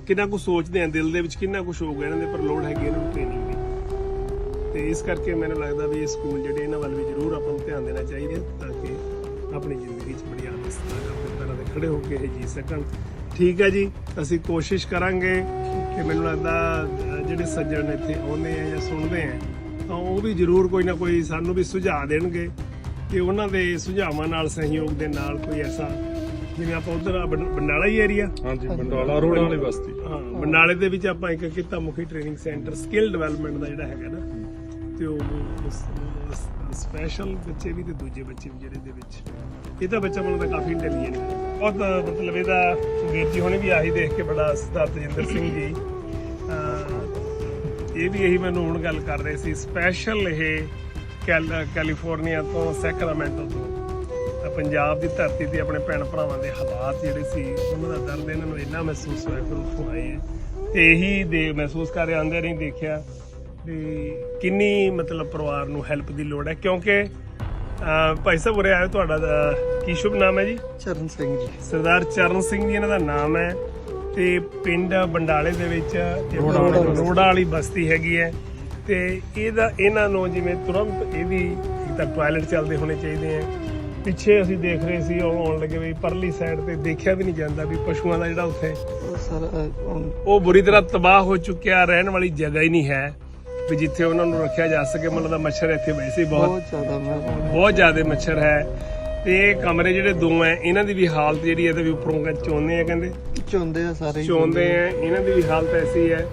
ਕਿੰਨਾ ਕੁ ਸੋਚਦੇ ਆ, ਦਿਲ ਦੇ ਵਿੱਚ ਕਿੰਨਾ ਕੁ ਹੋਊਗਾ ਇਹਨਾਂ ਦੇ, ਪਰ ਲੋੜ ਹੈਗੀ ਇਹਨਾਂ ਨੂੰ ਟ੍ਰੇਨਿੰਗ ਦੀ। ਤੇ ਇਸ ਕਰਕੇ ਮੈਨੂੰ ਲੱਗਦਾ ਵੀ ਇਹ ਸਕੂਲ ਜਿਹੜੇ ਇਹਨਾਂ ਵੱਲ ਵੀ ਜ਼ਰੂਰ ਆਪਾਂ ਨੂੰ ਧਿਆਨ ਦੇਣਾ ਚਾਹੀਦਾ ਤਾਂ ਕਿ ਆਪਣੀ ਜ਼ਿੰਦਗੀ 'ਚ ਬੜੀ ਆਦਰਸ਼ ਨਾਲ ਆਪਣੇ ਪੈਰਾਂ ਤੇ ਖੜੇ ਹੋ ਕੇ ਇਹ ਜੀ ਸਕਣ ਠੀਕ ਹੈ ਜੀ, ਅਸੀਂ ਕੋਸ਼ਿਸ਼ ਕਰਾਂਗੇ ਕਿ ਮੈਨੂੰ ਲੱਗਦਾ ਜਿਹੜੇ ਸੱਜਣ ਇੱਥੇ ਆਉਂਦੇ ਆ ਜਾਂ ਸੁਣਦੇ ਆ ਤਾਂ ਉਹ ਵੀ ਜ਼ਰੂਰ ਕੋਈ ਨਾ ਕੋਈ ਸਾਨੂੰ ਵੀ ਸੁਝਾਅ ਦੇਣਗੇ ਕਿ ਉਹਨਾਂ ਦੇ ਸੁਝਾਵਾਂ ਨਾਲ ਸਹਿਯੋਗ ਦੇ ਨਾਲ ਕੋਈ ਐਸਾ ਜਿਵੇਂ ਆਪਾਂ ਉਧਰ ਬੰਡਾਲਾ ਹੀ ਏਰੀਆ ਹਾਂਜੀ ਬੰਡਾਲਾ ਰੋਡ ਵਾਲੀ ਬਸਤੀ ਹਾਂ ਬੰਡਾਲੇ ਦੇ ਵਿੱਚ ਆਪਾਂ ਇੱਕ ਕਿੱਤਾ ਮੁਖੀ ਟ੍ਰੇਨਿੰਗ ਸੈਂਟਰ ਸਕਿੱਲ ਡਿਵੈਲਪਮੈਂਟ ਦਾ ਜਿਹੜਾ ਹੈਗਾ ਨਾ ਤੇ ਉਹ ਸਪੈਸ਼ਲ ਬੱਚੇ ਵੀ ਤੇ ਦੂਜੇ ਬੱਚੇ ਵੀ ਜਿਹੜੇ ਦੇ ਵਿੱਚ। ਇਹ ਤਾਂ ਬੱਚਾ ਮਨ ਤਾਂ ਕਾਫੀ ਇੰਟੈਲੀਜੈਂਟ ਹੈ। ਬਹੁਤ, ਮਤਲਬ ਇਹਦਾ ਵੀਰ ਜੀ ਹੁਣੇ ਵੀ ਆਹੀ ਦੇਖ ਕੇ ਬੜਾ ਸਰਦਾਰ ਤਜਿੰਦਰ ਸਿੰਘ ਜੀ। ਇਹ ਵੀ ਇਹੀ ਮੈਨੂੰ ਹੁਣ ਗੱਲ ਕਰ ਰਹੇ ਸੀ। ਸਪੈਸ਼ਲ ਇਹ ਕੈਲ- ਕੈਲੀਫੋਰਨੀਆ ਤੋਂ ਸੈਕਰਾਮੈਂਟੋ ਤੋਂ। ਪੰਜਾਬ ਦੀ ਧਰਤੀ ਤੇ ਆਪਣੇ ਭੈਣ ਭਰਾਵਾਂ ਦੇ ਹਾਲਾਤ ਜਿਹੜੇ ਸੀ, ਉਹਨਾਂ ਦਾ ਦਰਦ ਇਹਨਾਂ ਨੂੰ ਇੰਨਾ ਮਹਿਸੂਸ ਹੋਇਆ ਫਿਰ ਉੱਥੋਂ ਆਏ ਆ ਤੇ ਇਹੀ ਦੇ ਮਹਿਸੂਸ ਕਰ ਰਹੇ, ਆਂਦੇ ਨਹੀਂ ਦੇਖਿਆ। ਵੀ ਕਿੰਨੀ ਮਤਲਬ ਪਰਿਵਾਰ ਨੂੰ ਹੈਲਪ ਦੀ ਲੋੜ ਹੈ? ਕਿਉਂਕਿ ਭਾਈ ਸਾਹਿਬ ਉਰੇ ਆਏ ਤੁਹਾਡਾ ਕੀ ਸ਼ੁਭ ਨਾਮ ਹੈ ਜੀ? ਚਰਨ ਸਿੰਘ ਜੀ। ਸਰਦਾਰ ਚਰਨ ਸਿੰਘ ਜੀ ਇਹਨਾਂ ਦਾ ਨਾਮ ਹੈ ਤੇ ਪਿੰਡ ਬੰਡਾਲੇ ਦੇ ਵਿੱਚ ਰੋੜਾ ਵਾਲੀ ਬਸਤੀ। ਹੈਗੀ ਹੈ ਤੇ ਇਹਦਾ ਇਹਨਾਂ ਨੂੰ ਜਿਵੇਂ ਤੁਰੰਤ ਇਹਦੀ ਇੱਕ ਤਾਂ ਟਾਇਲਟ ਚੱਲਦੇ ਹੋਣੇ ਚਾਹੀਦੇ ਆ ਪਿੱਛੇ ਅਸੀਂ ਦੇਖ ਰਹੇ ਸੀ ਉਹ ਆਉਣ ਲੱਗੇ ਵੀ ਪਰਲੀ ਸਾਈਡ ਤੇ ਦੇਖਿਆ ਵੀ ਨਹੀਂ ਜਾਂਦਾ ਵੀ ਪਸ਼ੂਆਂ ਦਾ ਜਿਹੜਾ ਉੱਥੇ ਉਹ ਬੁਰੀ ਤਰ੍ਹਾਂ ਤਬਾਹ ਹੋ ਚੁੱਕਿਆ ਰਹਿਣ ਵਾਲੀ ਜਗ੍ਹਾ ਹੀ ਨਹੀਂ ਹੈ। ਵੀ ਜਿੱਥੇ ਉਹਨਾਂ ਨੂੰ ਰੱਖਿਆ ਜਾ ਸਕੇ ਮਤਲਬ ਦਾ ਮੱਛਰ ਇੱਥੇ ਵੈਸੇ ਹੀ ਬਹੁਤ। ਬਹੁਤ ਜ਼ਿਆਦਾ ਮੈਂ ਬਹੁਤ ਜ਼ਿਆਦਾ ਮੱਛਰ ਹੈ। ਤੇ ਇਹ ਕਮਰੇ ਜਿਹੜੇ ਦੋ ਐ ਇਹਨਾਂ ਦੀ ਵੀ ਹਾਲਤ ਜਿਹੜੀ ਹੈ ਤੇ ਵੀ ਉੱਪਰੋਂ ਚੋਂਦੇ ਆ ਕਹਿੰਦੇ। ਚੁੰਦੇ ਆ ਸਾਰੇ। ਹੀ ਚੋਂਦੇ ਆ ਇਹਨਾਂ ਦੀ ਵੀ ਹਾਲਤ ਐਸੀ ਹੈ।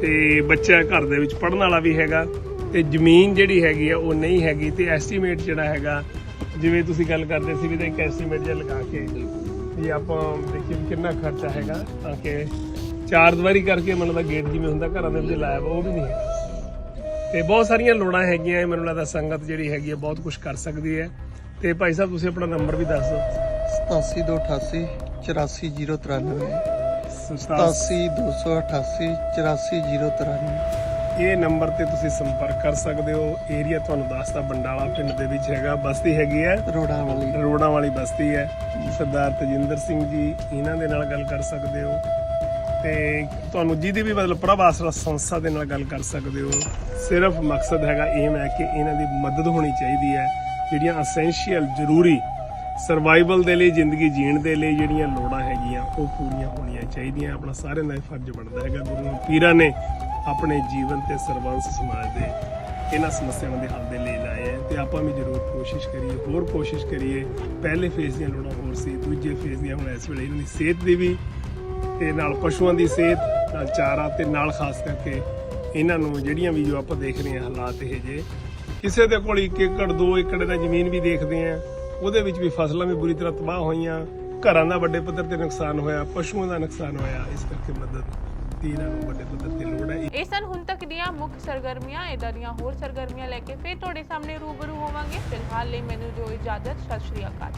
ਤੇ ਬੱਚਾ ਘਰ ਦੇ ਵਿੱਚ ਪੜਨ ਵਾਲਾ ਵੀ ਹੈਗਾ। ਤੇ ਜ਼ਮੀਨ ਜਿਹੜੀ ਹੈਗੀ ਆ ਉਹ ਨਹੀਂ ਹੈਗੀ। ਤੇ ਐਸਟੀਮੇਟ ਜਿਹੜਾ ਹੈਗਾ ਜਿਵੇਂ ਤੁਸੀਂ ਗੱਲ ਕਰਦੇ ਸੀ ਵੀ ਤਾਂ ਇੱਕ ਐਸਟੀਮੇਟ ਜਿਹਾ ਲਗਾ ਕੇ ਵੀ ਆਪਾਂ ਦੇਖੀਏ ਵੀ ਕਿੰਨਾ ਖਰਚਾ ਹੈਗਾ ਤਾਂ ਕਿ ਚਾਰ ਦੀਵਾਰੀ ਕਰਕੇ ਮਤਲਬ ਦਾ ਗੇਟ ਜਿਵੇਂ ਹੁੰਦਾ ਘਰਾਂ ਦੇ ਵਿੱਚ ਲਾਇਆ ਵਾ, ਉਹ ਵੀ ਨਹੀਂ ਹੈ। ਤੇ ਬਹੁਤ ਸਾਰੀਆਂ ਲੋੜਾਂ ਹੈਗੀਆਂ ਮੈਨੂੰ ਲੱਗਦਾ ਸੰਗਤ ਜਿਹੜੀ ਹੈਗੀ ਹੈ ਬਹੁਤ ਕੁਝ ਕਰ ਸਕਦੀ ਹੈ। ਤੇ ਭਾਈ ਸਾਹਿਬ ਤੁਸੀਂ ਆਪਣਾ ਨੰਬਰ ਵੀ ਦੱਸ ਦਿਓ। 87288 84093 ਸਤਾਸੀ 87288 84093 ਇਹ ਨੰਬਰ ਤੇ ਤੁਸੀਂ ਸੰਪਰਕ ਕਰ ਸਕਦੇ ਹੋ। ਏਰੀਆ ਤੁਹਾਨੂੰ ਦੱਸਦਾ ਬੰਡਾਲਾ ਪਿੰਡ ਦੇ ਵਿੱਚ ਹੈਗਾ ਬਸਤੀ ਹੈਗੀ ਹੈ। ਰੋੜਾਂ ਵਾਲੀ ਰੋਡਾਂ ਵਾਲੀ ਬਸਤੀ ਹੈ। ਸਰਦਾਰ ਤਜਿੰਦਰ ਸਿੰਘ ਜੀ ਇਹਨਾਂ ਦੇ ਨਾਲ ਗੱਲ ਕਰ ਸਕਦੇ ਹੋ। ਤੇ ਤੁਹਾਨੂੰ ਜਿਹਦੀ ਵੀ ਮਤਲਬ ਪ੍ਰਭ ਸੰਸਥਾ ਦੇ ਨਾਲ ਗੱਲ ਕਰ ਸਕਦੇ ਹੋ, ਸਿਰਫ ਮਕਸਦ ਹੈਗਾ ਇਹ ਹੈ ਕਿ ਇਹਨਾਂ ਦੀ ਮਦਦ ਹੋਣੀ ਚਾਹੀਦੀ ਹੈ, ਜਿਹੜੀਆਂ ਅਸੈਂਸ਼ੀਅਲ ਜ਼ਰੂਰੀ ਸਰਵਾਈਵਲ ਦੇ ਲਈ, ਜ਼ਿੰਦਗੀ ਜੀਣ ਦੇ ਲਈ ਜਿਹੜੀਆਂ ਲੋੜਾਂ ਹੈਗੀਆਂ, ਉਹ ਪੂਰੀਆਂ ਹੋਣੀਆਂ ਚਾਹੀਦੀਆਂ। ਆਪਣਾ ਸਾਰਿਆਂ ਦਾ ਇਹ ਫਰਜ਼ ਬਣਦਾ ਹੈਗਾ ਗੁਰੂਆਂ ਪੀਰਾਂ ਨੇ ਆਪਣੇ ਜੀਵਨ ਤੇ ਸਰਬੰਸ ਸਮਾਜ ਦੇ ਇਹਨਾਂ ਸਮੱਸਿਆਵਾਂ ਦੇ ਹੱਲ ਦੇ ਲਈ ਲਾਏ ਹੈ ਤੇ ਆਪਾਂ ਵੀ ਜ਼ਰੂਰ ਕੋਸ਼ਿਸ਼ ਕਰੀਏ, ਹੋਰ ਕੋਸ਼ਿਸ਼ ਕਰੀਏ। ਪਹਿਲੇ ਫੇਜ਼ ਦੀਆਂ ਲੋੜਾਂ ਹੋਰ ਸੀ, ਦੂਜੇ ਫੇਜ਼ ਦੀਆਂ ਹੁਣ ਇਸ ਵੇਲੇ ਇਹਨਾਂ ਦੀ ਸਿਹਤ ਦੀ ਵੀ ਤੇ ਨਾਲ ਪਸ਼ੂਆਂ ਦੀ ਸਿਹਤ, ਨਾਲ ਚਾਰਾ ਤੇ ਨਾਲ ਖਾਸ ਕਰਕੇ ਇਹਨਾਂ ਨੂੰ ਜਿਹੜੀਆਂ ਵੀ ਜੋ ਆਪਾਂ ਦੇਖ ਰਹੇ ਹਾਂ ਹਾਲਾਤ ਇਹ ਜੇ ਕਿਸੇ ਦੇ ਕੋਲ 1 ਏਕੜ 2 ਏਕੜ ਦਾ ਜ਼ਮੀਨ ਵੀ ਦੇਖਦੇ ਆ ਉਹਦੇ ਵਿੱਚ ਵੀ ਫਸਲਾਂ ਵੀ ਬੁਰੀ ਤਰ੍ਹਾਂ ਤਬਾਹ ਹੋਈਆਂ, ਘਰਾਂ ਦਾ ਵੱਡੇ ਪੱਧਰ ਤੇ ਨੁਕਸਾਨ ਹੋਇਆ, ਪਸ਼ੂਆਂ ਦਾ ਨੁਕਸਾਨ ਹੋਇਆ, ਇਸ ਕਰਕੇ ਮਦਦ ਦੀ ਇਹਨਾਂ ਨੂੰ ਵੱਡੇ ਪੱਧਰ ਤੇ ਲੋੜ ਹੈ। ਇਹ ਸਨ ਹੁਣ ਤੱਕ ਦੀਆਂ ਮੁੱਖ ਸਰਗਰਮੀਆਂ ਇਦਾਂ ਦੀਆਂ ਹੋਰ ਸਰਗਰਮੀਆਂ ਲੈ ਕੇ ਫਿਰ ਤੁਹਾਡੇ ਸਾਹਮਣੇ ਰੂਬਰੂ ਹੋਵਾਂਗੇ। ਫਿਲਹਾਲ ਲਈ ਮੈਨੂੰ ਜੋ ਇਜਾਜ਼ਤ, ਸਤਿ ਸ਼੍ਰੀ ਅਕਾਲ।